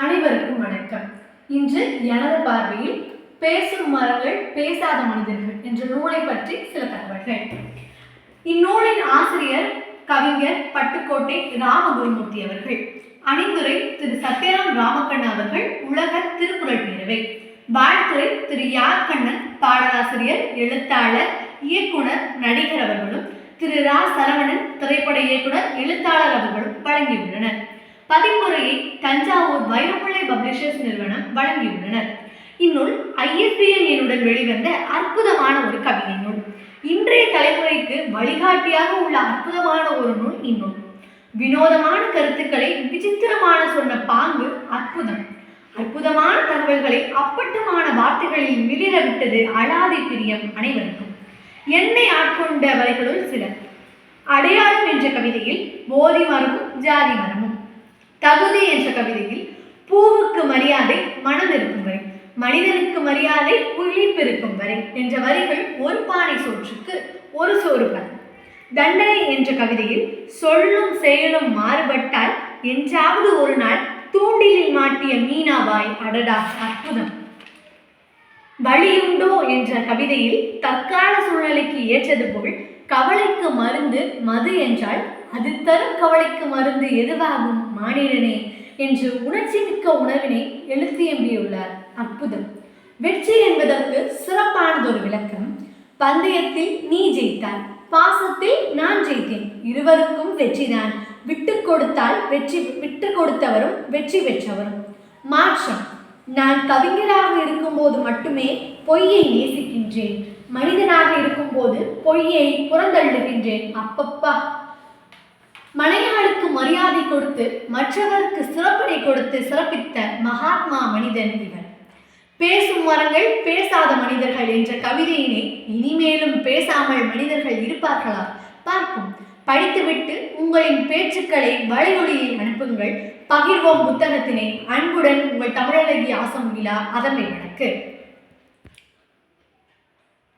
அனைவருக்கும் வணக்கம். இன்று எனது பார்வையில் பேசும் மரங்கள் பேசாத மனிதர்கள் என்ற நூலை பற்றி சில தகவல்கள். இந்நூலின் ஆசிரியர் கவிஞர் பட்டுக்கோட்டை ராமகுருமூர்த்தி அவர்கள் அணிந்துரை திரு சத்யராம் ராமக்கண்ண அவர்கள் உலக திருக்குறள் பேரவை. வாழ்த்துறை திரு யார்கண்ணன் பாடலாசிரியர் எழுத்தாளர் இயக்குனர் நடிகர் அவர்களும் திரு ரா சரவணன் திரைப்பட இயக்குனர் எழுத்தாளர் அவர்களும் வழங்கியுள்ளனர். பதிப்புரையை தஞ்சாவூர் வைரமுல்லை பப்ளிஷர்ஸ் நிறுவனம் வழங்கியுள்ளனர். இந்நூல் ஐஎஸ்பிஎன் எண்ணுடன் வெளிவந்த அற்புதமான ஒரு கவிதை நூல். இன்றைய தலைமுறைக்கு வழிகாட்டியாக உள்ள அற்புதமான ஒரு நூல் இந்நூல். வினோதமான கருத்துக்களை விசித்திரமான சொன்ன பாங்கு அற்புதம். அற்புதமான தகவல்களை அப்பட்டமான வார்த்தைகளில் மிளிர விட்டது அழாதி பிரியம் அனைவருக்கும். என்னை ஆட்கொண்ட வரிகளுள் சில அடையாளம் என்ற கவிதையில் போதி மரமும் ஜாதி மரமும். தகுதி என்ற கவிதையில் பூவுக்கு மரியாதை மனம் இருக்கும் வரை மனிதனுக்கு மரியாதை புள்ளிப்பு இருக்கும் வரை என்ற வரிகள் ஒரு பானை சோற்றுக்கு ஒரு சோறு பதம். தண்டனை என்ற கவிதையில் சொல்லும் செயலும் மாறுபட்டால் என்றாவது ஒரு நாள் தூண்டிலில் மாட்டிய மீனாவாய் அடடா அற்புதம். வழியுண்டோ என்ற கவிதையில் தற்கால சூழ்நிலைக்கு ஏற்றது போல் கவலைக்கு மருந்து மது என்றால் அது தரும் கவலைக்கு மருந்து எதுவாகும் மானிடனே என்று உணர்ச்சி மிக்க உணர்வினை எழுத்தியம்பியுள்ளார் அற்புதம். வெற்றி என்பதற்கு சிறப்பானதொரு விளக்கம். பந்தயத்தில் நீ ஜெயித்தாய். பாசத்தில் நான் ஜெயித்தேன். இருவருக்கும் வெற்றிதான். விட்டு கொடுத்தால் வெற்றி விட்டு கொடுத்தவரும் வெற்றி பெற்றவரும். மாற்றம். நான் கவிஞராக இருக்கும்போது மட்டுமே பொய்யை நேசிக்கின்றேன். மனிதனாக இருக்கும்போது பொய்யை புறந்தள்ளுகின்றேன். அப்பப்பா. மனையாளுக்கு மரியாதை கொடுத்து மற்றவருக்கு சிறப்பினை கொடுத்து சிறப்பித்த மகாத்மா மனிதன் இவன். பேசும் மரங்கள் பேசாத மனிதர்கள் என்ற கவிதையினை இனிமேலும் பேசாமல் மனிதர்கள் இருப்பார்களா? பார்ப்போம். படித்துவிட்டு உங்களின் பேச்சுக்களை வலையொலியில் அனுப்புங்கள். பகிர்வோம் புத்தகத்தினை. அன்புடன் உங்கள் தமிழழகி ஆசம் விழா அதனை எனக்கு